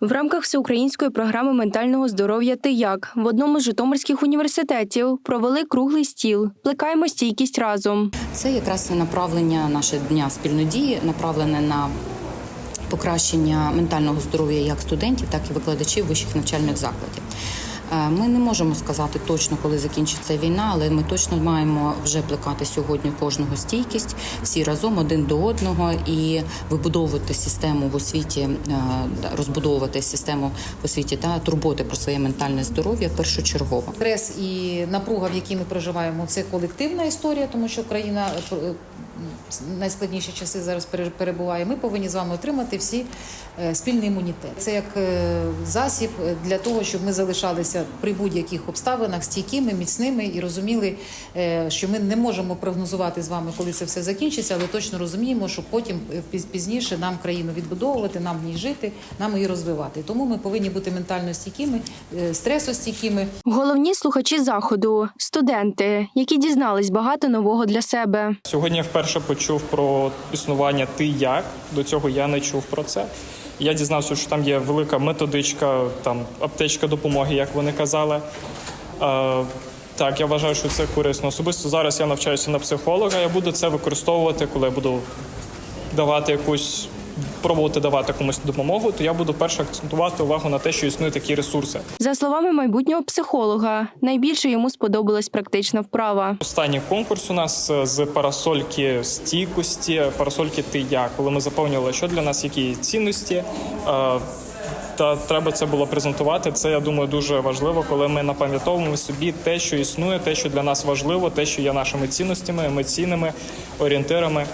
В рамках всеукраїнської програми ментального здоров'я «Ти як» в одному з житомирських університетів провели круглий стіл. Плекаємо стійкість разом. Це якраз направлення наше дня спільної направлене на покращення ментального здоров'я як студентів, так і викладачів вищих навчальних закладів. Е, Ми не можемо сказати точно, коли закінчиться війна, але ми точно маємо вже плекати сьогодні кожного стійкість всі разом один до одного і вибудовувати систему в освіті, е, розбудовувати систему в освіті та турботи про своє ментальне здоров'я першочергово. Стрес і напруга, в якій ми проживаємо, це колективна історія, тому що країна е, найскладніші часи зараз пере- перебуває. Ми повинні з вами отримати всі е, спільний імунітет. Це як е, засіб для того, щоб ми залишалися при будь-яких обставинах стійкими, міцними і розуміли, е, що ми не можемо прогнозувати з вами, коли це все закінчиться, але точно розуміємо, що потім е, піз- пізніше нам країну відбудовувати, нам в ній жити, нам її розвивати. Тому ми повинні бути ментально стійкими, е, стресостійкими. Головні слухачі заходу студенти, які дізнались багато нового для себе. Сьогодні я вперше почув про існування ти як. До цього я не чув про це. Я дізнався, що там є велика методичка, там аптечка допомоги, як вони казали. Е, так, я вважаю, що це корисно. Особисто зараз я навчаюся на психолога. Я буду це використовувати, коли я буду давати якусь. Пробувати давати комусь допомогу, то я буду перше акцентувати увагу на те, що існують такі ресурси. За словами майбутнього психолога, найбільше йому сподобалась практична вправа. Останній конкурс у нас е, з парасольки стійкості, парасольки ти як, коли ми заповнювали, що для нас які цінності. е, Та треба це було презентувати. Це я думаю дуже важливо, коли ми напам'ятовуємо собі те, що існує, те, що для нас важливо, те, що є нашими цінностями, емоційними орієнтирами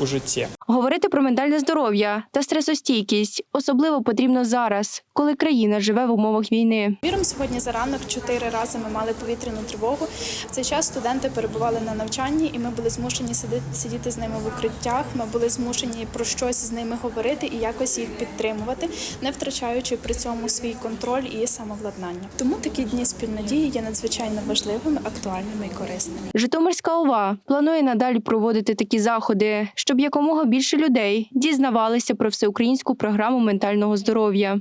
у житті. Говорити про ментальне здоров'я та стресостійкість особливо потрібно зараз, коли країна живе в умовах війни. Віром сьогодні за ранок чотири рази ми мали повітряну тривогу. В цей час студенти перебували на навчанні, і ми були змушені сидіти, з ними в укриттях. Ми були змушені про щось з ними говорити і якось їх підтримувати, не втрачаючи при цьому свій контроль і самовладнання. Тому такі дні спільнодії є надзвичайно важливими, актуальними і корисними. Житомирська ОВА планує надалі проводити такі заходи, щоб якомога більше людей дізнавалися про всеукраїнську програму ментального здоров'я.